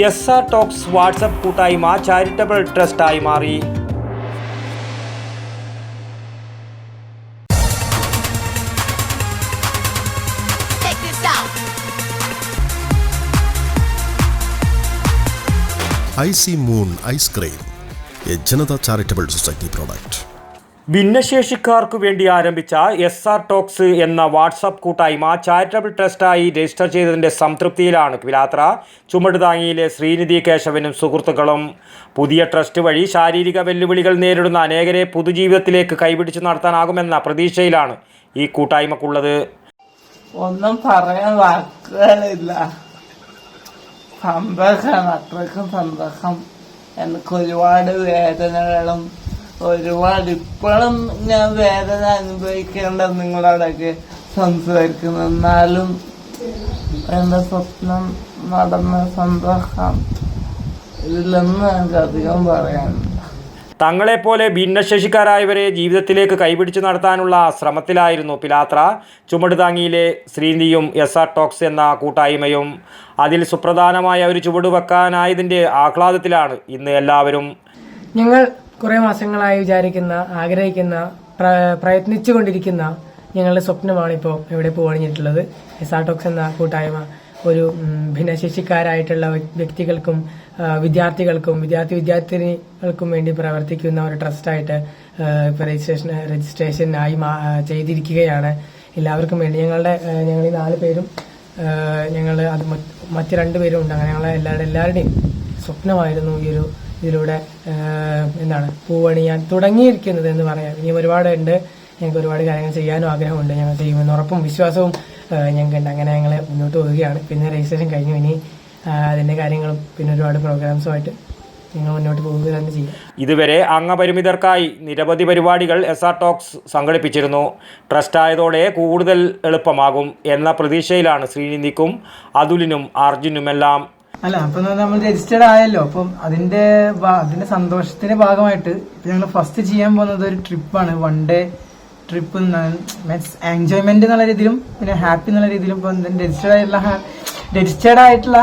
S R talks WhatsApp കൂട്ടായ്മ charitable ട്രസ്റ്റായി മാറി I this out. Icy Moon ice cream A Janatha charitable society product ഭിന്നശേഷിക്കാർക്കു വേണ്ടി ആരംഭിച്ച S R talks എന്ന WhatsApp കൂട്ടായ്മ ചാരിറ്റബിൾ ട്രസ്റ്റായി രജിസ്റ്റർ ചെയ്തതിന്റെ സംതൃപ്തിയിലാണ് പിലാത്ര ചുമടുതാങ്ങിയിലെ ശ്രീനിധി കേശവനും സുഹൃത്തുക്കളും പുതിയ ട്രസ്റ്റ് വഴി ശാരീരിക വെല്ലുവിളികൾ നേരിടുന്ന അനേകരെ പൊതുജീവിതത്തിലേക്ക് കൈപിടിച്ച് നടത്താനാകുമെന്ന പ്രതീക്ഷയിലാണ് ഈ കൂട്ടായ്മക്കുള്ളത്. ഒന്നും പറയാൻ വാക്കുകളില്ല. സന്തോഷമാണ് അത്രയ്ക്കും സന്തോഷം എനിക്ക് ഒരുപാട് വേദനകളും ഒരുപാട് ഇപ്പോഴും ഞാൻ വേദന അനുഭവിക്കേണ്ട നിങ്ങളോടൊക്കെ സംസാരിക്കുന്നു. എന്നാലും എന്റെ സ്വപ്നം നടന്ന സന്തോഷം ഇതിലൊന്നും എനിക്ക് അധികം പറയാനുണ്ട് തങ്ങളെപ്പോലെ ഭിന്നശേഷിക്കാരായവരെ ജീവിതത്തിലേക്ക് കൈപിടിച്ച് നടത്താനുള്ള ശ്രമത്തിലായിരുന്നു പിലാത്ര. ചുമടുതാങ്ങിയിലെ ശ്രീനിയും എസ് ആർ ടോക്സ് എന്ന കൂട്ടായ്മയും അതിൽ സുപ്രധാനമായ ഒരു ചുവട് വെക്കാനായതിന്റെ ആഹ്ലാദത്തിലാണ് ഇന്ന് എല്ലാവരും. ഞങ്ങൾ കുറെ മാസങ്ങളായി വിചാരിക്കുന്ന ആഗ്രഹിക്കുന്ന പ്ര- പ്രയത്നിച്ചുകൊണ്ടിരിക്കുന്ന ഞങ്ങളുടെ സ്വപ്നമാണ് ഇപ്പോൾ ഇവിടെ പോകണിഞ്ഞിട്ടുള്ളത് എസാട്ടോക്സ് എന്ന കൂട്ടായ്മ ഒരു ഭിന്നശേഷിക്കാരായിട്ടുള്ള വ്യക്തികൾക്കും വിദ്യാർത്ഥികൾക്കും വിദ്യാർത്ഥി വിദ്യാർത്ഥിനികൾക്കും വേണ്ടി പ്രവർത്തിക്കുന്ന ഒരു ട്രസ്റ്റായിട്ട് ഇപ്പോൾ രജിസ്ട്രേഷൻ രജിസ്ട്രേഷനായി ചെയ്തിരിക്കുകയാണ്. എല്ലാവർക്കും വേണ്ടി ഞങ്ങളുടെ ഞങ്ങൾ ഈ നാല് പേരും ഞങ്ങൾ അത് മറ്റ് രണ്ടുപേരും ഉണ്ട്. അങ്ങനെ ഞങ്ങളെ എല്ലാവരുടെ എല്ലാവരുടെയും സ്വപ്നമായിരുന്നു ഈ ഒരു ഇതിലൂടെ എന്താണ് പൂവണിയാൻ തുടങ്ങിയിരിക്കുന്നത് എന്ന് പറയാം. ഇനിയും ഒരുപാട് ഉണ്ട് ഞങ്ങൾക്ക് ഒരുപാട് കാര്യങ്ങൾ ചെയ്യാനും ആഗ്രഹമുണ്ട്. ഞങ്ങൾ ചെയ്യുമെന്ന് ഉറപ്പും വിശ്വാസവും ഞങ്ങൾക്കുണ്ട് അങ്ങനെ ഞങ്ങൾ മുന്നോട്ട് പോവുകയാണ്. പിന്നെ രജിസ്ട്രേഷൻ കഴിഞ്ഞു. ഇനി അതിന്റെ കാര്യങ്ങളും പിന്നെ ഒരുപാട് പ്രോഗ്രാംസുമായിട്ട് മുന്നോട്ട് ഇതുവരെ അംഗപരിമിതർക്കായി നിരവധി പരിപാടികൾ എസ് ആർ ടോക്സ് സംഘടിപ്പിച്ചിരുന്നു. ട്രസ്റ്റായതോടെ കൂടുതൽ എളുപ്പമാകും എന്ന പ്രതീക്ഷയിലാണ് ശ്രീനിധിക്കും അതുലിനും അർജുനുമെല്ലാം അല്ല അപ്പൊ നമ്മൾ രജിസ്റ്റേർഡ് ആയല്ലോ. അപ്പം അതിന്റെ അതിന്റെ സന്തോഷത്തിന്റെ ഭാഗമായിട്ട് ഞങ്ങൾ ഫസ്റ്റ് ചെയ്യാൻ പോകുന്നത് ഒരു ട്രിപ്പാണ് one day trip means enjoyment എന്നുള്ള രീതിയിലും പിന്നെ ഹാപ്പി എന്നുള്ള രീതിയിലും ഇപ്പൊ രജിസ്റ്റേർഡ് ആയിട്ടുള്ള രജിസ്റ്റേർഡ് ആയിട്ടുള്ള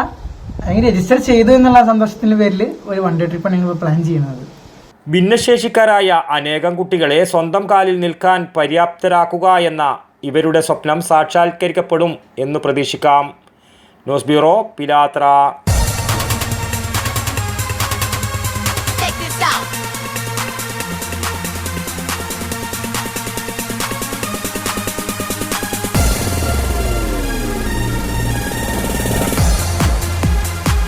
അല്ലെങ്കിൽ രജിസ്റ്റർ ചെയ്തു എന്നുള്ള സന്തോഷത്തിന്റെ പേരിൽ ഒരു വൺ ഡേ ട്രിപ്പാണ് ഞങ്ങൾ പ്ലാൻ ചെയ്യുന്നത്. ഭിന്നശേഷിക്കാരായ അനേകം കുട്ടികളെ സ്വന്തം കാലിൽ നിൽക്കാൻ പര്യാപ്തരാക്കുക എന്ന ഇവരുടെ സ്വപ്നം സാക്ഷാത്കരിക്കപ്പെടും എന്ന് പ്രതീക്ഷിക്കാം. News bureau Pilathara.